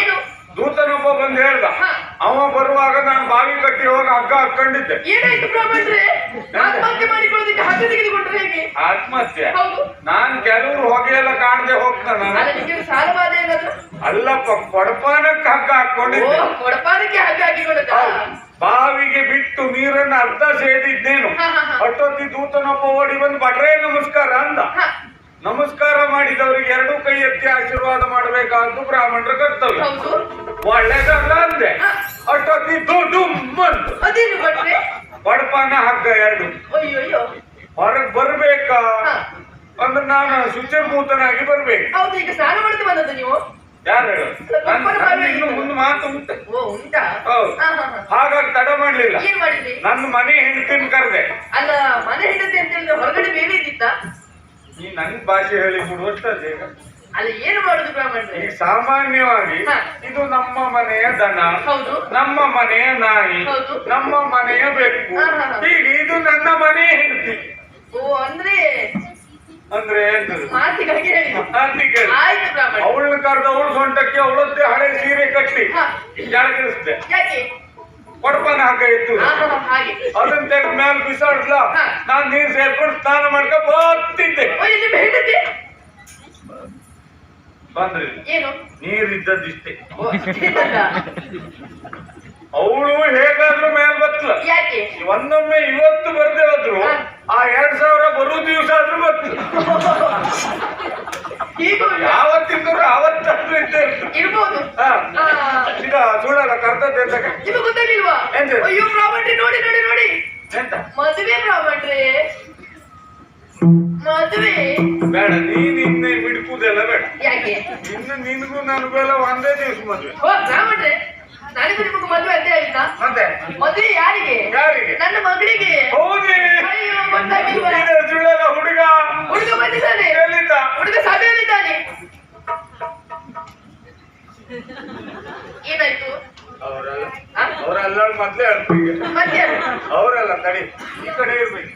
ಏನು? ದೂತನೊಬ್ಬ ಬಂದು ಹೇಳ್ದ. ಅವ ಬರುವಾಗ ನಾನು ಬಾವಿ ಕಟ್ಟಿ ಹೋಗಿ ಹಗ್ಗ ಹಾಕೊಂಡಿದ್ದೆ ಏನಾಯ್ತು ಬ್ರಾಹ್ಮಣ್ರೆ ಆತ್ಮಹತ್ಯೆ ಮಾಡಿಕೊಳ್ಳೋದಕ್ಕೆ ಹಗ್ಗ ತೆಗೆದುಕೊಂಡ್ರೆ ಹೇಗೆ? ಆತ್ಮಹತ್ಯೆ? ಹೌದು. ನಾನ್ ಕೆಲವ್ರು ಹೊಗೆ ಎಲ್ಲ ಕಾಣದೆ ಹೋಗ್ತಾನ ಏನಾದ್ರು? ಅಲ್ಲಪ್ಪ ಕೊಡಪಾನಕ್ಕೆ ಹಗ್ಗ ಹಾಕೊಂಡಿದ್ದೆ ಕೊಡಪಾದಕ್ಕೆ ಹಗ್ಗ ಹಾಕಿಕೊಳ್ಳುತ್ತಾ ಬಾವಿಗೆ ಬಿಟ್ಟು ನೀರನ್ನ ಅರ್ಧ ಸೇದಿದ್ದೇನು. ಅಷ್ಟೊತ್ತಿ ದೂತನೊಬ್ಬ ಓಡಿ ಬಂದು ಬಡ್ರೇ ನಮಸ್ಕಾರ ಅಂದ. ನಮಸ್ಕಾರ ಮಾಡಿದವರಿಗೆ ಎರಡು ಕೈ ಎತ್ತಿ ಆಶೀರ್ವಾದ ಮಾಡಬೇಕಾದ್ದು ಬ್ರಾಹ್ಮಣರ ಕರ್ತವ್ಯ. ಒಳ್ಳೇದಲ್ಲ ಅಂದೆ. ಅಷ್ಟೊತ್ತಿ ದುಡ್ಡು ಬಡಪಾನ ಹಗ್ಗ ಎರಡು. ಹೊರಗ್ ಬರ್ಬೇಕಾ. ಅಂದ್ರೆ ನಾನು ಶುಚಿರ್ಭೂತನಾಗಿ ಬರ್ಬೇಕು. ಹೌದು ಈಗ ಸ್ನಾನ ಮಾಡ್ತಾ ಬಂದದ್ದು ನೀವು? ಯಾರು ಇನ್ನು ಮುಂದೆ ಮಾತು ಉಂಟು. ಓ ಉಂಟಾ. ಹಾಗಾಗಿ ತಡ ಮಾಡ್ಲಿಲ್ಲ. ನನ್ನ ಮನೆ ಹೆಂಡತಿನ ಕರೆದೆ. ಅಲ್ಲ ಮನೆ ಹೆಂಡತಿ ಅಂತ ಹೇಳಿದ್ರೆ ಹೊರಗಡೆ ಬೇರೆ ಇದ್ದಿತ್ತ? ಈ ನನ್ ಭಾಷೆ ಹೇಳಿ ಕೊಡುವಷ್ಟೇ ಅಲ್ಲ ಏನು ಮಾಡುದು ಬ್ರಾಹ್ಮಣ್ರೆ? ಈ ಸಾಮಾನ್ಯವಾಗಿ ಹಾ. ಇದು ನಮ್ಮ ಮನೆಯ ದನ ಹೌದು. ನಮ್ಮ ಮನೆಯ ನಾಯಿ ಹೌದು. ನಮ್ಮ ಮನೆಯ ಬೆಕ್ಕು. ಹಾ, ಹಾ, ಹಾ. ಹೀಗೆ ಇದು ನನ್ನ ಮನೆ ಹೆಂಡತಿ. ಓ ಅಂದ್ರೆ ಅಂದ್ರೆ ಎಂತದು? ಮಾತಿಗಾಗಿ ಹೇಳಿ. ಅಂತಿಕೆ ಆಯ್ತು ಬ್ರಾಹ್ಮಣ ಅವಳನ್ನ ಕರೆದ ಅವಳು ಸೊಂಟಕ್ಕೆ ಅವಳದ್ದೇ ಹಳೆ ಸೀರೆ ಕಟ್ಟಿ ಹಾ. ಯಾಕೆ? ಕೊಡಪನ ಹಾಕ ಇತ್ತು ಅದನ್ನ ತೆಗೆದ ಮೇಲೆ ಬಿಸಾಡ್ಲ. ನಾನ್ ನೀರ್ ಸೇರ್ಕೊಂಡು ಸ್ನಾನ ಮಾಡ್ಕೊ ಬರ್ತಿದ್ದೆ. ಬಂದ್ರಿ. ನೀರ್ ಇದ್ದದಿಷ್ಟೇ? ಅವಳು ಹೇಗಾದ್ರೂ ಮೇಲ್ ಯಾಕೆ? ಒಂದೊಮ್ಮೆ ಇವತ್ತು ಬರ್ದೇ ಹೋದ್ರು ಆ ಎರಡ್ ಸಾವಿರ ಬರೋ ದಿವಸ ದಿವಸ ಮದ್ವೆ ಓ ಬ್ರಾಹ್ಮಣ್ರೆ ನನಗೂ ನಿಮಗೂ ಮದುವೆ ಮತ್ತೆ? ಮದುವೆ ಯಾರಿಗೆ? ಯಾರಿಗೆ? ನನ್ನ ಮಗಳಿಗೆ. ಹೌದೇ? ಅಯ್ಯೋ ಗೊತ್ತಾಗಿಲ್ವಾ ಇದು ಹುಡುಗ. ಹುಡುಗ ಬಂದಿದ್ದಾನೆ. ಎಲ್ಲಿದ್ದ? ಹುಡುಗ ಸಭೆಯಲ್ಲಿದ್ದಾನೆ. ಏನಾಯ್ತು? ಅವರಲ್ಲ ಅವರಲ್ಲ ಮೊದ್ಲೇ ಹೇಳ್ತೀವಿ ಮತ್ತೆ ಅವರೆಲ್ಲ ತಡಿ. ಈ ಕಡೆ ಇರ್ಬೇಕು.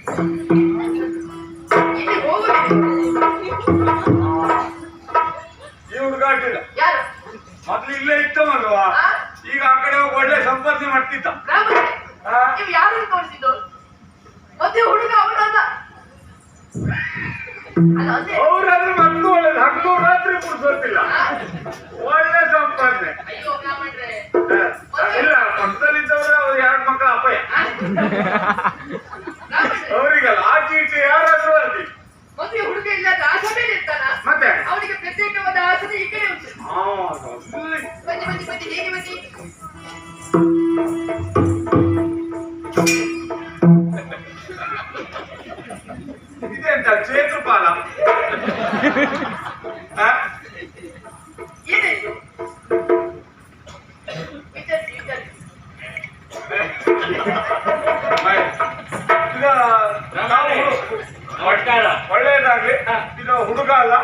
ಇಲ್ಲಿ ಈ ಹುಡುಗ ಅಡ್ಡಿಲ್ಲ ಯಾರು? ಮೊದ್ಲು ಇಲ್ಲೇ ಇತ್ತವಲ್ವಾ? ಈಗ ಆ ಕಡೆ ಹೋಗಿ ಒಳ್ಳೆ ಸಂಪಾದನೆ ಮಾಡ್ತಿದ್ದ? ನೀವು ಯಾರು ತೋರಿಸಿದ್ದು? ಮತ್ತೆ ಹುಡುಗ ಅವನಲ್ಲ ಅವ್ರಾದ್ರೆ ಮಕ್ಕಳು ಒಳ್ಳೇದು. ರಾತ್ರಿ? ಒಳ್ಳೆ ಸಂಪಾದನೆ. ಇಲ್ಲ ಪಕ್ಕದಲ್ಲಿದ್ದವ್ರೆ ಅವ್ರು ಎರಡು ಮಕ್ಕಳ ಅಪಾಯ ಒಳ್ಳೇದಾಗ್ಲಿ ಇದು ಹುಡುಗ ಅಲ್ಲ.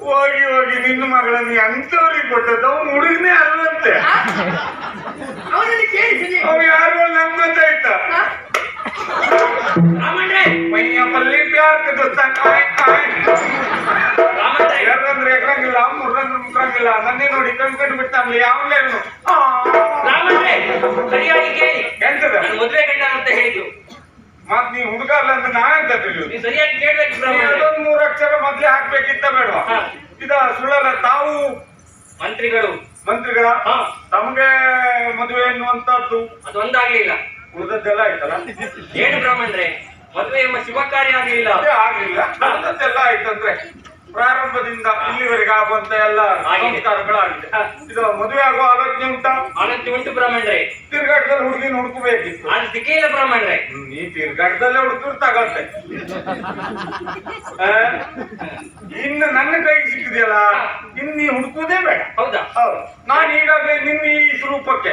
ಹೋಗಿ ಹೋಗಿ ನಿನ್ನ ಮಗಳನ್ನ ಎಂತವ್ರಿಗೆ ಕೊಟ್ಟದ್ದು? ಅವ್ನು ಹುಡುಗನೇ ಅಲ್ಲಂತೆ ಅವ್ ಯಾರು ನಮ್ಮಂತ ಗೊತ್ತಾಯ್ತ ರಾಮಣ್ರೆ ಮೈಯ ಪಲ್ಲಿ ಪ್ಯಾರ್ ಎರಡಂದ್ರೆ ಎಕರಂಗಿಲ್ಲ ಮೂರಂದ್ರೆ ಮುಕ್ಕರಂಗಿಲ್ಲ ನನ್ನೇ ನೋಡಿ ಕಣ್ಕಂಡು ಬಿಡ್ತಾನಲ್ಲ ಯಾವನೇ ರಾಮಣ್ರೆ ಸರಿಯಾಗಿ ಕೇಳಿ. ಎಂತದ? ನಾನು ಮದುವೆ ಗಂಡ ಅಂತ ಹೇಳಿದ್ರು ಮತ್ ನೀ ಹುಡುಗ ಅಲ್ಲ ಅಂತ ನಾ ಎಂತ ತಿಳಿಯುದು? ನೀವು ಸರಿಯಾಗಿ ಕೇಳ್ಬೇಕು ಬ್ರಾಹ್ಮಣ್ರೆ. ಎರಡೊಂದ್ ಮೂರು ಅಕ್ಷರ ಮೊದ್ಲೇ ಹಾಕ್ಬೇಕಿತ್ತ ಬೇಡವಾ? ಹಾ. ಇದ ಸುಳ್ಳಲ್ಲ ತಾವು ಮಂತ್ರಿಗಳು. ಮಂತ್ರಿಗಳ? ಹಾ. ತಮಗೆ ಮದುವೆ ಎನ್ನುವಂತದ್ದು ಅದೊಂದಾಗ್ಲಿಲ್ಲ ಉಳಿದದ್ದೆಲ್ಲ ಆಯ್ತಲ್ಲ? ಏನು ಬ್ರಾಹ್ಮಣ್ರೆ? ಮದುವೆ ಎಂಬ ಶುಭ ಕಾರ್ಯ ಆಗ್ಲಿಲ್ಲ. ಅದೇ ಆಗ್ಲಿಲ್ಲ. ಉಳಿದದ್ದೆಲ್ಲ ಆಯ್ತಂದ್ರೆ? ಪ್ರಾರಂಭದಿಂದ ಇಲ್ಲಿವರೆಗೆ ಆಗುವಂತ ಎಲ್ಲ. ಸಂಸ್ಕಾರಗಳಾಗಿದೆ. ಇದು ಮದುವೆ ಆಗುವ ಆಲೋಚನೆ ಉಂಟಾ? ಆಲೋಚನೆ ಉಂಟು ಬ್ರಾಹ್ಮಣರೇ. ತಿರ್ಗಾಟದಲ್ಲಿ ಹುಡುಗಿ ಹುಡುಕಬೇಕಿತ್ತು. ಅದು ಸಿಕ್ಕಿಲ್ಲ ಬ್ರಾಹ್ಮಣರೇ. ನೀ ತಿರ್ಗಾಟದಲ್ಲೇ ಹುಡುಕಿದ್ರು ತಗತ್ತೆ? ಇನ್ನು ನನ್ನ ಕೈ ಸಿಕ್ಕಿದೆಯಲ್ಲ ಇನ್ನು ನೀ ಹುಡುಕುವುದೇ ಬೇಡ. ಹೌದಾ? ಹೌದು. ನಾನು ಈಗಾಗಲೇ ನಿನ್ನ ಈ ರೂಪಕ್ಕೆ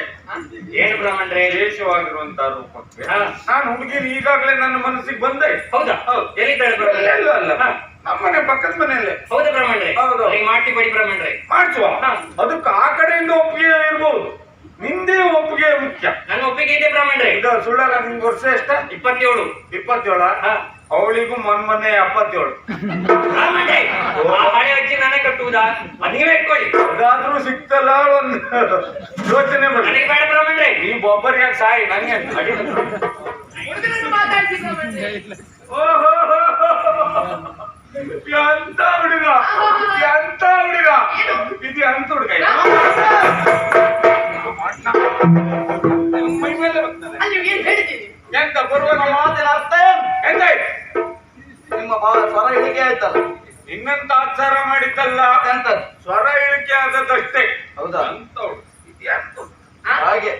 ಏನು ಬ್ರಾಹ್ಮಣರೇ? ದೇಶವಾಗಿರುವಂತ ರೂಪಕ್ಕೆ. ನಾನು ಹುಡುಗಿನ ಈಗಾಗಲೇ ನನ್ನ ಮನಸ್ಸಿಗೆ ಬಂದೆ. ಹೌದಾ? ಹೌದು. ಎಲ್ಲೂ ಅಲ್ಲ. ನಮ್ಮನೆ ಪಕ್ಕದ ಮನೆಯಲ್ಲೇ. ಹೌದು ಬ್ರಾಹ್ಮಣರೇ. ಹೌದು. ಮಾಡ್ತಿ ಬಡಿ ಬ್ರಾಹ್ಮಣರೇ. ಮಾಡ್ಸುವ. ಹಾ. ಅದಕ್ಕೆ ಆ ಕಡೆಯಿಂದ ಒಪ್ಪಿಗೆ ಇರ್ಬೋದು. ನಿಂದೇ ಒಪ್ಪಿಗೆ ಮುಖ್ಯ. ನನ್ನ ಒಪ್ಪಿಗೆ ಇದೆ ಬ್ರಾಹ್ಮಣರೇ. ಈಗ ಸುಳ್ಳಲ್ಲ ನಿಮ್ಗೆ ವರ್ಷ ಎಷ್ಟ? ಇಪ್ಪತ್ತೇಳು. ಇಪ್ಪತ್ತೇಳ? ಹಾ. ಅವಳಿಗೂ ಮೊನ್ ಮೊನ್ನೆ ಎಪ್ಪತ್ತೇಳು. ಬ್ರಾಹ್ಮಣರೇ ಆ ಹಳೆ ಅಜ್ಜಿ ನಾನೇ ಕಟ್ಟುವುದಾ? ಅದ್ ನೀವೇ ಇಟ್ಕೊಳ್ಳಿ. ಅದಾದ್ರೂ ಸಿಕ್ತಲ್ಲ ಒಂದು ಯೋಚನೆ ಬರ್ತದೆ ನನಗೆ ಬೇಡ ಬ್ರಾಹ್ಮಣರೇ. ನೀ ಬೊಬ್ಬರಿಗೆ ಸಾಯಿ ನಂಗೆ ಅಡಿ. ಹೋ ಹೋ. ಓಹೋ ಎಂತ ಹುಡುಗ ಎಂತ ಹುಡುಗ ಇದು ಎಂತ ಹುಡುಗ? ಮೈ ಮೇಲೆ ಬರ್ತದೆ. ಅಲ್ಲಿ ಏನ್ ಹೇಳ್ತೀನಿ ಎಂತ ಬರುವ ಮಾತಿನ ಅರ್ಥ ಎಂತ ನಿಮ್ಮ ಸ್ವರ ಇಳಿಕೆ ಆಯ್ತಲ್ಲ ನಿನ್ನಂತ ಆಚಾರ ಮಾಡಿದ್ದಲ್ಲ ಎಂತ ಸ್ವರ ಇಳಿಕೆ ಆದದ್ದಷ್ಟೇ ಹೌದಾ ಅಂತ ಹುಡುಗ ಇದು ಎಂತ ಹಾಗೆ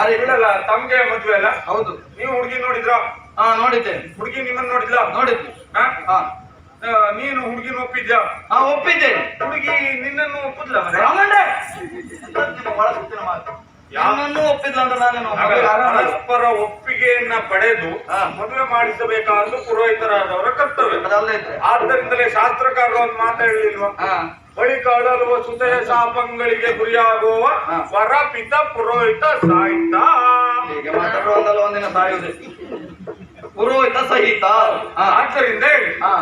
ಅರೆ ಇಲ್ಲಲ್ಲ ತಮ್ಗೆ ಮದ್ವೆ ಅಲ್ಲ? ಹೌದು. ನೀವು ಹುಡುಗಿ ನೋಡಿದ್ರ? ಹಾ ನೋಡಿದ್ದೇನೆ. ಹುಡುಗಿ ನಿಮ್ಮನ್ನ ನೋಡಿದ್ಲ? ನೋಡಿದ್ವಿ ಹಾ? ಹಾ. ನೀನು ಹುಡುಗಿನ ಒಪ್ಪಿದ್ಯಾ? ಹಾ ಒಪ್ಪಿದ್ದೇನೆ. ಹುಡುಗಿ ನಿನ್ನನ್ನು ಒಪ್ಪುದಿಲ್ಲ ಇವತ್ತು ಸುತ್ತಿನ ಮಾತು ಯಾವನ್ನೂ ಒಪ್ಪಿದ್ಲ ಅಂತ ನಾನೇನು. ಪರಸ್ಪರ ಒಪ್ಪಿಗೆಯನ್ನ ಪಡೆದು. ಮದುವೆ ಮಾಡಿಸಬೇಕಾದ್ದು ಪುರೋಹಿತರಾದವರ ಕರ್ತವ್ಯ. ಅದಲ್ಲದೆ ಆದ್ದರಿಂದಲೇ ಶಾಸ್ತ್ರಕಾರರು ಒಂದು ಮಾತಾಡಲಿಲ್ವಾ ಹಾ. ಬಳಿಕ ಅಳಲುವ ಸುತೆಯ ಶಾಪಂಗಳಿಗೆ ಗುರಿಯಾಗುವ ಹಾ. ವರ ಪಿತ ಪುರೋಹಿತ ಸಾಹಿತ ಹೀಗೆ ಮಾತಾಡುವಂತಲ್ಲ ಒಂದಿನ ಸಾಯುವುದೇ. ಪುರೋಹಿತ ಸಹಿತ. ಆದ್ದರಿಂದ ಹೇಳಿ. ಹಾ.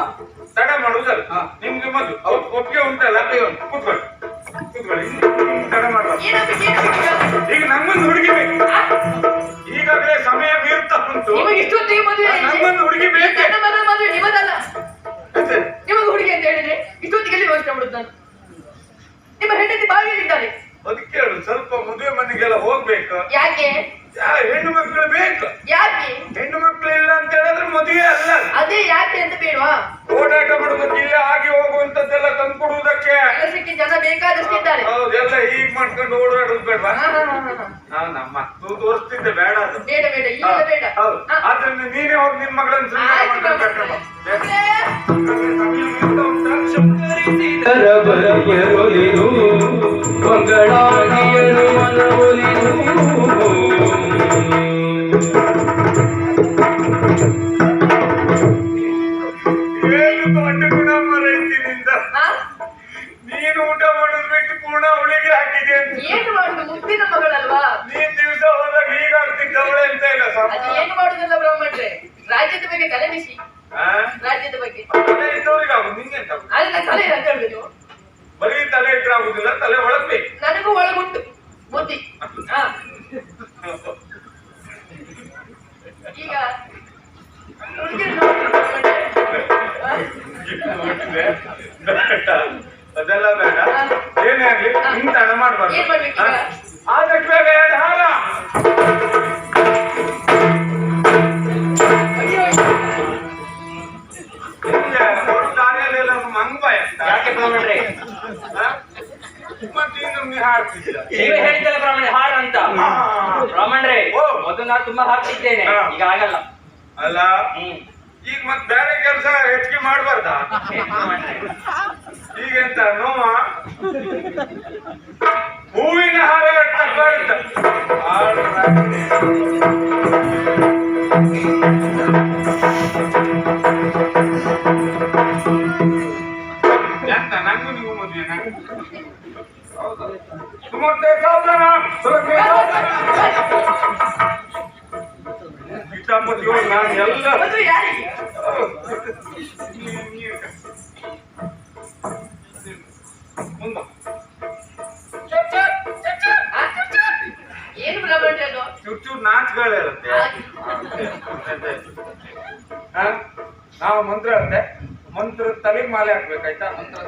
ತಡ ಮಾಡುವುದಲ್ಲ. ಹಾ. ನಿಮ್ಗೆ ಮದ್ದು. ಒಪ್ಪಿಗೆ ಉಂಟಲ್ಲ ಕೂತ್ಕೊಳ್ಳಿ. ಕೂತ್ಕೊಳ್ಳಿ. ತಡ ಮಾಡಬಾರ್ದು ಈಗ ನಮ್ಮನ್ನು ಹುಡುಗಿ ಬೇಕು ಈಗಾಗಲೇ ಸಮಯ ಮೀರ್ತಾ ಉಂಟು. ನಮ್ಮನ್ನು. ಹುಡುಗಿ ಬೇಕೆ ನಿಮಗೆ ಹುಡುಗಿ ಅಂತ ಹೇಳಿದ್ರೆ ಇಷ್ಟೊತ್ತಿಗೆ ಎಲ್ಲಿ ಯೋಚನೆ ನಾನು. ನಿಮ್ಮ ಹೆಂಡತಿ ಬಾವಿಯಲ್ಲಿದ್ದಾಳೆ. ಅದಕ್ಕೆ ಹೇಳು ಸ್ವಲ್ಪ ಮದುವೆ ಮನೆಗೆಲ್ಲ ಹೋಗ್ಬೇಕು? ಯಾಕೆ? ಹೆಣ್ಣು ಮಕ್ಕಳು ಬೇಕು. ಯಾಕೆ? ಹೆಣ್ಣು ಮಕ್ಕಳು ಇಲ್ಲ ಅಂತ ಹೇಳಿದ್ರೆ ಮದುವೆ ಅಲ್ಲ. ಅದೇ ಯಾಕೆ ಅಂತ ಬೇಡವಾ? ಓಡಾಟ ಮಾಡುವುದಕ್ಕೆ ಇಲ್ಲೇ ಆಗಿ ಹೋಗುವಂತದ್ದೆಲ್ಲ ತಂದ್ಕೊಡುವುದಕ್ಕೆ. ಕೆಲಸಕ್ಕೆ ಜನ ಬೇಕಾದಷ್ಟಿದ್ದಾರೆ. ಹೌದು ಎಲ್ಲ ಹೀಗ್ ಮಾಡ್ಕೊಂಡು ಓಡಾಡುದು ಬೇಡವಾ? ಹಾ. ನಾವು ನಮ್ಮ ತೂ ತೋರಿಸ್ತಿದ್ದೆ ಬೇಡ ಅದು. ಬೇಡ ಬೇಡ ಈಗ ಬೇಡ. ಹೌದು. ಆದ್ರಿಂದ ನೀನೇ ಹೋಗಿ ನಿನ್ ಮಗಳನ್ನ ಏನು ದೊಡ್ಡ ಗುಣ ಮರೈತಿ ನಿಂದ ಆ? ನೀನು ಊಟ ಮಾಡೋದು ಬಿಟ್ಟು ಪೂರ್ಣ ಅವಳಿಗೆ ಹಾಕಿದೆ. ಅಂತ ಏನು ಮಾಡುದು? ಮುದ್ದಿನ ಮಗಳಲ್ವಾ? ನೀನ್ ದಿವಸ ಹೋದಾಗ ಹೀಗಾಗ್ತಿದ್ದವಳೆ ಅಂತ ಇಲ್ಲ ಸರ್ ಏನು ಮಾಡುದಿಲ್ಲ ಬ್ರಹ್ಮಣ್ರೆ ರಾಜ್ಯದ ಬಗ್ಗೆ ತಲೆ ಏನೇ ಆಗ್ಲಿ. ನಿಂತ ಹಣ ಮಾಡ್ಬಾರ್ದು. ಹಾರ ಮಂಗ ಅಂತ ಯಾಕೆ ಬ್ರಾಹ್ಮಣರೇ? ಮತ್ತೆ ನೀವೇ ಬ್ರಾಹ್ಮಣ ಹಾರ ಅಂತ. ಬ್ರಾಹ್ಮಣರೇ. ಮೊದಲು ನಾನು ತುಂಬಾ ಹಾಕ್ತಿದ್ದೇನೆ ಈಗ ಆಗಲ್ಲ. ಅಲ್ಲ? ಈಗ ಮತ್ ಬೇರೆ ಕೆಲಸ ಹೆಚ್ಚಿಗೆ ಮಾಡ್ಬಾರ್ದಾ? ಈಗೆಂತ ನೋವ? ಹೂವಿನ ಎಂತ ನೀವು ಮದುವೆ ಸುಮತ್ತೆ ಸಾಧನ ಸುಲಭ ನಾನು ಎಲ್ಲ ನಾವು ಮಂತ್ರ ಅಂತೆ ಮಂತ್ರ ತಲೆ ಮಾಲೆ ಹಾಕ್ಬೇಕಾಯ್ತಾ? ಮಂತ್ರ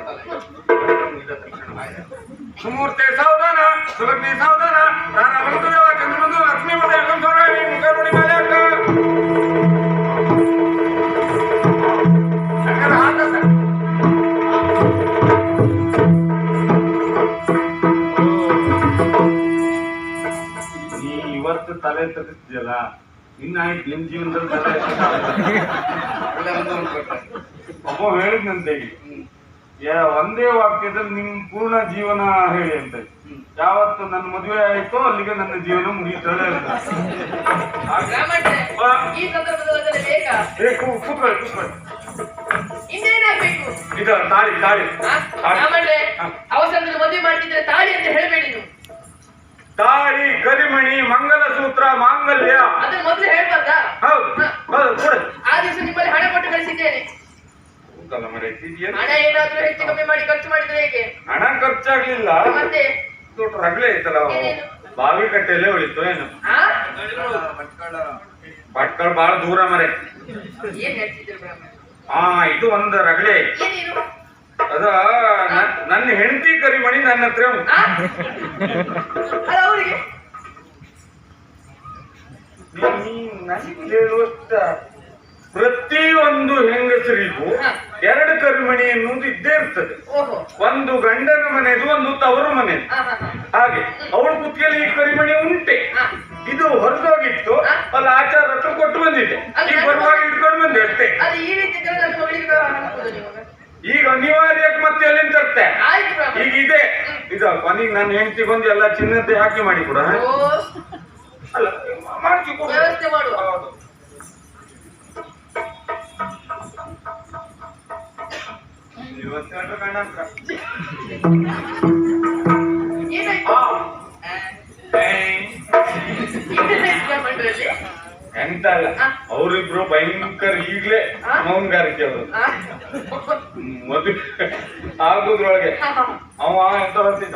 ಸುಮೂರ್ತೆ ಸಾವಧಾನ ಸುಲಗ್ನಿ ಸಾವಧಾನ ಇವತ್ತು ತಲೆ ತೆಗೆಸ್ತಿಯಲ್ಲ ಇನ್ನಾಯ್ತು ನಿಮ್ ಜೀವನದಲ್ಲಿ ಒಬ್ಬ ಹೇಳಿದ್ನಂತೆ ಒಂದೇ ವಾಕ್ಯದಲ್ಲಿ ನಿಮ್ ಪೂರ್ಣ ಜೀವನ ಹೇಳಿ ಅಂತ. ಯಾವತ್ತು ನನ್ನ ಮದುವೆ ಆಯ್ತೋ ಅಲ್ಲಿಗೆ ನನ್ನ ಜೀವನ ಮುಗಿತಾಳೆ ಅಂತ ಬೇಕಾ? ಕೂತ್ಕೊಳ್ಳಿ ಕೂತ್ಕೊಳ್ಳಿ. ಇದು ತಾಳಿ ತಾಳಿ. ಅವಸರದಲ್ಲಿ ಮದುವೆ ಮಾಡ್ತಿದ್ರೆ ತಾಳಿ ಅಂತ ಹೇಳಬೇಡಿ ನೀವು. ತಾಳಿ ಕರಿಮಣಿ ಮಂಗಲ ಸೂತ್ರ ಮಾಂಗಲ್ಯ. ಅದನ್ನ ಮೊದಲು ಹೇಳ್ಬಾರ್ದಾ? ಹೌದು. ಹೌದು ಕೊಡಿ. ಆ ದಿವಸ ನಿಮ್ಮಲ್ಲಿ ಹಣ ಕೊಟ್ಟು ಕಳಿಸಿದ್ದೇನೆ. ಹೌದಲ್ಲ ಮರೆ ಇದೇನು? ಹಣ ಏನಾದ್ರೂ ಹೆಚ್ಚು ಕಮ್ಮಿ ಮಾಡಿ ಖರ್ಚು ಮಾಡಿದ್ರೆ ಹೇಗೆ? ಹಣ ಖರ್ಚಾಗ್ಲಿಲ್ಲ. ಮತ್ತೆ? ದೊಡ್ಡ ರಗಳೆ ಐತಲ್ಲ? ಬಾವಿ ಕಟ್ಟೆಯಲ್ಲೇ ಉಳಿತು ಏನು? ಭಟ್ಕಳ ಬಹಳ ದೂರ ಮರೆ. ಏನ್ ಹೇಳ್ತಿದ್ರು ಹಾ ಇದು ಒಂದು ರಗಳೆ. ಏನೇನು? ಅದ ನನ್- ನನ್ನ ಹೆಂಡತಿ ಕರಿಮಣಿ ನನ್ನ ಹತ್ರ ಹೇಳುವಷ್ಟ ಪ್ರತಿ ಒಂದು ಹೆಂಗಸರಿಗೂ. ಎರಡು ಕರಿಮಣಿ ಎನ್ನುವುದು ಇದ್ದೇ ಇರ್ತದೆ. ಓಹೋ. ಒಂದು ಗಂಡನ ಮನೆದು ಒಂದು ತವರು ಹಾ. ಹಾಗೆ ಅವಳು ಕುತ್ತಿಗೆಯಲ್ಲಿ ಈ ಕರಿಮಣಿ ಉಂಟೆ. ಇದು ಹೊರದೋಗಿತ್ತು. ಅಲ್ಲಿ ಆಚಾರ ಹತ್ರ ಕೊಟ್ಟು ಬಂದಿದೆ ಅಲ್ಲ, ಈಗ ಬರುವಾಗ ಇಟ್ಕೊಂಡು ಬಂದೆ ಅಷ್ಟೇ ಅದು ಈ ರೀತಿ ಇದ್ರೆ ನನ್ನ ಮಗಳಿಗೆ ಹಾಕೋದು ನೀವು ಈಗ ಅನಿವಾರ್ಯಕ್ಕೆ ಮತ್ತೆ ಎಲ್ಲಿಂದ ತರ್ತೆ ಆಯ್ತು ಬ್ರಾಹ್ಮಣ ಈಗ ಇದೆ ಇದು ಕೊನೆಗೆ ನನ್ನ ಹೆಂಡತಿ ಬಂದು ಎಲ್ಲ ಚಿನ್ನದ್ದು ಹಾಕಿ ಮಾಡಿ ಕೊಡ ಈಗ್ಲೇ. ಮೌನಗಾರಿಕೆ ಅವರು? ಮದುವೆ ಆಗುದ್ರೊಳಗೆ. ಅವ ಎಂತ ಬರ್ತಿದ್ದ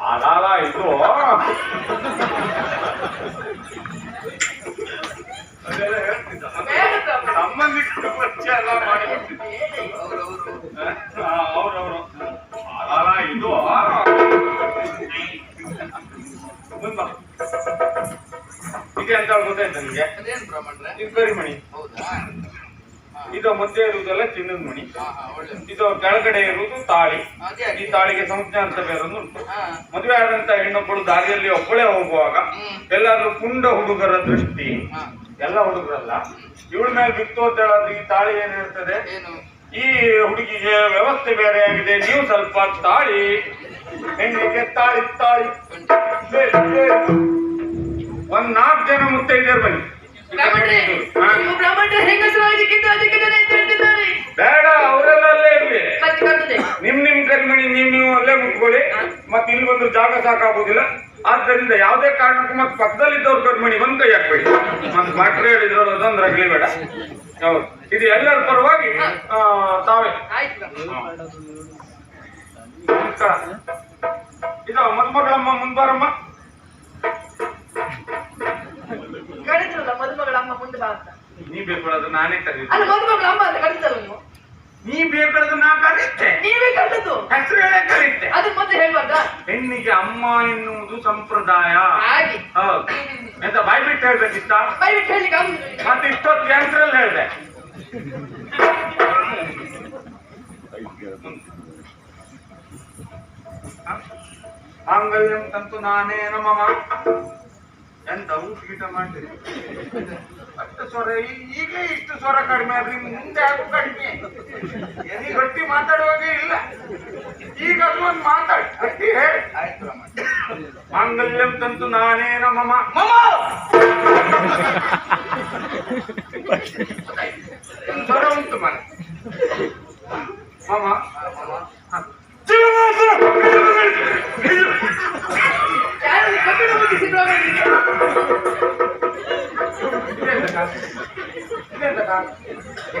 ಅಲಾಲ ಇದು. ಸಂಬಂಧಿಕರು ಪರಿಚಯ ಎಲ್ಲ ಮಾಡಿ ಅವ್ರವ್ರು. ಅಲಾಲ ಇದು. ಮುಂದ. ಇದು ಅಂತ ಗೊತ್ತಾಯ್ತು ನಿಮ್ಗೆ? ಅದೇನ್ ಬ್ರಾಹ್ಮಣರೇ ಇದು ಕರಿಮಣಿ ಹೌದಾ? ಇದು ಮಧ್ಯೆ ಇರುವುದೆಲ್ಲ ಚಿನ್ನದ ಮಣಿ. ಇದು ಕೆಳಗಡೆ ಇರುವುದು ತಾಳಿ. ಈ ತಾಳಿಗೆ ಸಂಸ್ಥೆ ಅಂತ ಬೇರೊಂದು ಉಂಟು. ಮದುವೆ ಆದಂತ ಹೆಣ್ಣೊಬ್ಬಳು ದಾರಿಯಲ್ಲಿ ಒಬ್ಬಳೇ ಹೋಗುವಾಗ. ಎಲ್ಲಾದ್ರೂ ಪುಂಡ ಹುಡುಗರ ದೃಷ್ಟಿ. ಎಲ್ಲ ಹುಡುಗರಲ್ಲ. ಇವಳ ಮೇಲೆ ಬಿತ್ತು ಅಂತ ಹೇಳಾದ್ರೆ ಈ ತಾಳಿ ಏನಿರ್ತದೆ ಈ ಹುಡುಗಿಗೆ ವ್ಯವಸ್ಥೆ ಬೇರೆ ಆಗಿದೆ. ನೀವು ಸ್ವಲ್ಪ ತಾಳಿ. ಹೆಣ್ಣಿಗೆ ತಾಳಿ ತಾಳಿ. ಒಂದ್ ನಾಲ್ಕು ಜನ ಮುತ್ತೈದೆಯರು ಬನ್ನಿ. ಬೇಡ ಅವರೆಲ್ಲ ಅಲ್ಲೇ ಇರ್ಲಿ. ನಿಮ್ ನಿಮ್ ಕರಿಮಣಿ ನೀವ್ ನೀವು ಅಲ್ಲೇ ಮುಟ್ಕೊಳ್ಳಿ. ಮತ್ತೆ ಇಲ್ಲಿ ಬಂದ್ರೆ ಜಾಗ ಸಾಕಾಗೋದಿಲ್ಲ. ಆದ್ದರಿಂದ ಯಾವುದೇ ಕಾರಣಕ್ಕೂ ಮತ್ತೆ ಪಕ್ಕದಲ್ಲಿದ್ದವ್ರ ಕರಿಮಣಿ ಬಂದು ಕೈ ಹಾಕ್ಬೇಡಿ. ಮತ್ತೆ ಭಟ್ರು ಹೇಳಿದ್ರಲ್ಲ ಅದೊಂದು ಅಗ್ಲಿ ಬೇಡ. ಹೌದು. ಇದು ಎಲ್ಲರ ಪರವಾಗಿ ತಾವೇ. ಇದು ಮದುಮಗಳಮ್ಮ ಮುಂದ್ಬಾರಮ್ಮ ಕರೆದ್ರಲ್ಲ ಮದುಮಗಳ ಅಮ್ಮ ಮುಂದೆ ಬಾ ಅಂತ. ನೀ ಬೇಕು ನಾನೇ ಕರೀತೀನಿ. ಅಲ್ಲ ಮದುಮಗಳ ಅಮ್ಮ ಅಂತ ಕರೀತಲ್ಲ ನೀವು? ನೀ ಬೇಕಾದ್ರೆ ನಾ ಕರೀತೆ. ನೀವೇ ಕರೆದದ್ದು? ಹೆಸರು ಹೇಳೇ ಕರೀತೆ. ಅದು ಮತ್ತೆ ಹೇಳುವಾಗ ಹೆಣ್ಣಿಗೆ ಅಮ್ಮ ಎನ್ನುವುದು ಸಂಪ್ರದಾಯ. ಹಾಗೆ. ಹೌದು. ಎಂತ ಬೈಬಿಟ್ ಹೇಳ್ಬೇಕಿತ್ತ? ಬೈಬಿಟ್ ಹೇಳಿಕ್ಕೆ ಆಗುದಿಲ್ಲ. ಮತ್ತೆ ಇಷ್ಟೊತ್ತು ಕ್ಯಾನ್ಸರ್ ಹೇಳಿದೆ. ಮಾಂಗಲ್ಯಂ ತಂತು ನಾನೇ ನಮಮ ಎಂತ ಊಟ ಗೀಟ ಮಾಡ್ತೀರಿ ಅಷ್ಟು ಸ್ವರ ಈಗ ಈಗಲೇ ಇಷ್ಟು ಸ್ವರ ಕಡಿಮೆ ಆದ್ರೆ ಮುಂದೆ ಹಾಗೂ ಕಡಿಮೆ. ಎಲ್ಲಿ ಗಟ್ಟಿ ಮಾತಾಡುವಾಗ ಇಲ್ಲ. ಈಗ ಅದೊಂದು ಮಾತಾಡಿ ಗಟ್ಟಿ ಹೇಳಿ. ಆಯ್ತು ಮಾಂಗಲ್ಯಂ ತಂತು ನಾನೇ ನಮ್ಮ. ಮಮ! ಸ್ವರ ಉಂಟು ಮನೆ. ಮಾಮ.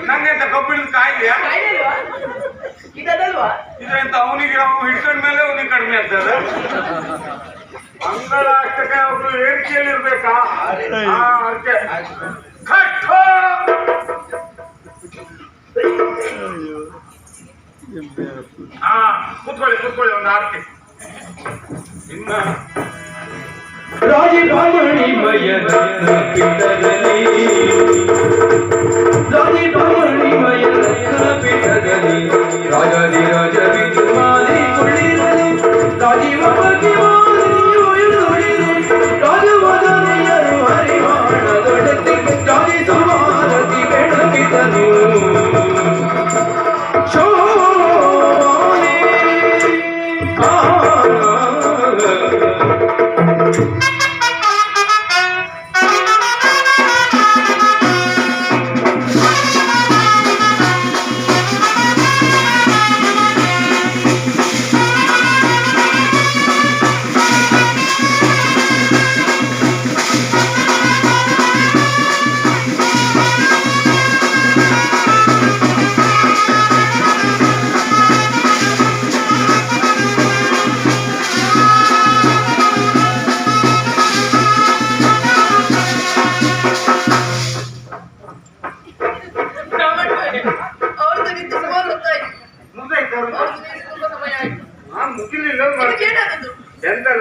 ನಂಗೆ ಅಂತ ಕಬ್ಬಿಣದ ಕಾಯಿಲೆಯ ಕಾಯಿಲೆ ಇದಲ್ವಾ ಇದ್ರೆಂತ ಅವನಿಗೆ ಅವನು ಹಿಡ್ಕೊಂಡ ಮೇಲೆ ಅವನಿಗೆ ಕಡಿಮೆ ಆಗ್ತದೆ? ಮಂಗಳ ಅವರು ಏರಿಕೆಯಲ್ಲಿ ಇರ್ಬೇಕಾ? ಹಾ ಅದಕ್ಕೆ ಕಟ್ಟೋ! ಹಾ ಕೂತ್ಕೊಳ್ಳಿ ಕೂತ್ಕೊಳ್ಳಿ ಒಂದು ಆರ್ತಿ. ಇನ್ನ ರಾಜಭಾಮಣಿ ಮಯನ ಪೀಠದಲ್ಲಿ ರಾಜಭಾಮಣಿ ಮಯನ ಪೀಠದಲ್ಲಿ ರಾಜಾದಿ ರಾಜ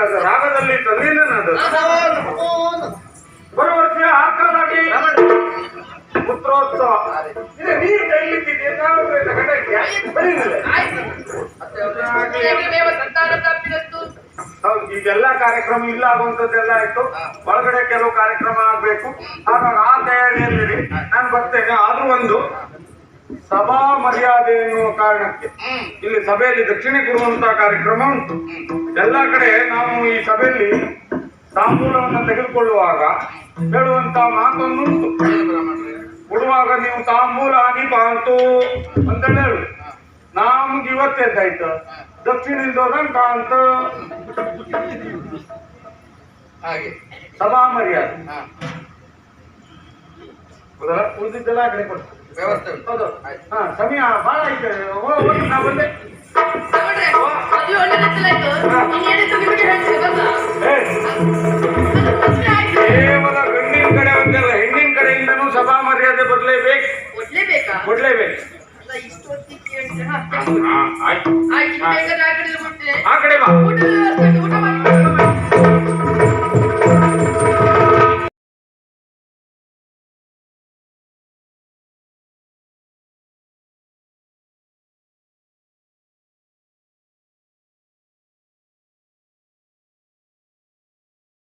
ಎಂತಲ್ಲ ರಾಗದಲ್ಲಿ ತಂದಿನದು ಬರೋ ವರ್ಷ ಹಾಕಲಾಗಿ ಪುತ್ರೋತ್ಸವ. ಇದೆ ನೀರು ಕೈಲಿಟ್ಟಿದ್ದೆ ನಾವು ತಗೊಂಡಕ್ಕೆ ಬರೀನಿಲ್ಲ ಹೌದು, ಈಗೆಲ್ಲ ಕಾರ್ಯಕ್ರಮ ಇಲ್ಲ ಆಗುವಂತದ್ದೆಲ್ಲ ಆಯ್ತು. ಒಳಗಡೆ ಕೆಲವು ಕಾರ್ಯಕ್ರಮ ಆಗ್ಬೇಕು. ಹಾಗಾಗಿ ಆ ತಯಾರಿಯಲ್ಲಿ ನಾನು ಬರ್ತೇನೆ. ಆದ್ರೂ ಒಂದು ಸಭಾ ಮರ್ಯಾದೆ ಎನ್ನುವ ಕಾರಣಕ್ಕೆ. ಇಲ್ಲಿ ಸಭೆಯಲ್ಲಿ ದಕ್ಷಿಣೆ ಕೊಡುವಂತಹ ಕಾರ್ಯಕ್ರಮ ಉಂಟು. ಎಲ್ಲ ಕಡೆ ನಾವು ಈ ಸಭೆಯಲ್ಲಿ ತಾಂಬೂಲವನ್ನು ತೆಗೆದುಕೊಳ್ಳುವಾಗ ಹೇಳುವಂತ ಮಾತನ್ನು ಉಂಟು. ಕೊಡುವಾಗ ನೀವು ತಾಂಬೂಲ ಹಾನಿ ಬಾಂತು ಅಂತ ಹೇಳು. ನಮ್ಗೆ ಇವತ್ತೆದ್ದಾಯ್ತು ದಕ್ಷಿಣದಿಂದ ಕಾಂತ ಹಾಗೆ. ಸಭಾ ಮರ್ಯಾದೆ. ಹೌದಲ್ಲ ಉಳಿದಿದ್ದೆಲ್ಲ ಆ ಕಡೆ ಕೊಡ್ತು ವ್ಯವಸ್ಥೆ ಹೌದು. ಹಾ ಸಮಯ ಬಹಳ ಆಯ್ತು. ಹೋ- ಹೋಗಿ ನಾ ಬಂದೆ.